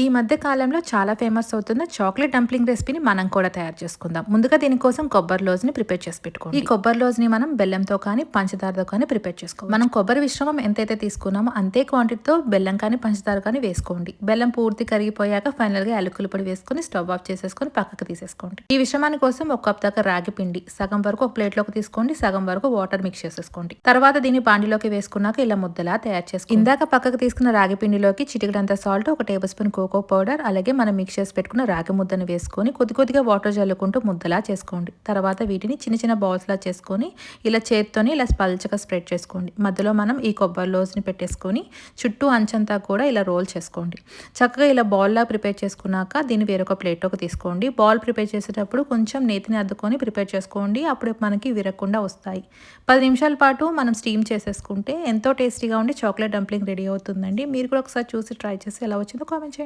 ఈ మధ్య కాలంలో చాలా ఫేమస్ అవుతున్న చాక్లెట్ డంప్లింగ్ రెసిపీని మనం కూడా తయారు చేసుకుందాం. ముందుగా దీనికోసం కొబ్బరి లోజ్ని ప్రిపేర్ చేసి పెట్టుకోండి. ఈ కొబ్బరి లోజ్ని మనం బెల్లంతో కానీ పంచదారతో కానీ ప్రిపేర్ చేసుకోవాలి. మనం కొబ్బరి మిశ్రమం ఎంతైతే తీసుకున్నామో అంతే క్వాంటిటీతో బెల్లం కానీ పంచదార కానీ వేసుకోండి. బెల్లం పూర్తి కరిగిపోయాక ఫైనల్గా పొడి వేసుకొని స్టవ్ ఆఫ్ చేసేసుకొని పక్కకు తీసేసుకోండి. ఈ మిశ్రమాని కోసం ఒక కప్ దాకా రాగి పిండి సగం వరకు ఒక ప్లేట్లోకి తీసుకోండి సగం వరకు వాటర్ మిక్స్ చేసేసుకోండి. తర్వాత దీన్ని బాండిలోకి వేసుకున్నాక ఇలా ముద్దలా తయారు చేసుకోండి. ఇందాక పక్కకు తీసుకున్న రాగి పిండిలోకి చిటికడంత సాల్ట్ ఒక టేబుల్ స్పూన్ కోకో పౌడర్ అలాగే మనం మిక్స్ చేసి పెట్టుకున్న రాగి ముద్దను వేసుకొని కొద్ది కొద్దిగా వాటర్ చల్లుకుంటూ ముద్దలా చేసుకోండి. తర్వాత వీటిని చిన్న చిన్న బౌల్స్లా చేసుకొని ఇలా చేత్తోని ఇలా పల్చగా స్ప్రెడ్ చేసుకోండి. మధ్యలో మనం ఈ కొబ్బరి లోజ్ని పెట్టేసుకొని చుట్టూ అంచంతా కూడా ఇలా రోల్ చేసుకోండి. చక్కగా ఇలా బాల్లా ప్రిపేర్ చేసుకున్నాక దీన్ని వేరొక ప్లేట్లోకి తీసుకోండి. బాల్ ప్రిపేర్ చేసేటప్పుడు కొంచెం నేతిని అద్దుకొని ప్రిపేర్ చేసుకోండి. అప్పుడు మనకి విరగకుండా వస్తాయి. పది నిమిషాల పాటు మనం స్టీమ్ చేసేసుకుంటే ఎంతో టేస్టీగా ఉండి చాక్లెట్ డంప్లింగ్ రెడీ అవుతుందండి. మీరు కూడా ఒకసారి చూసి ట్రై చేసి ఎలా వచ్చిందో కామెంట్ చేయండి.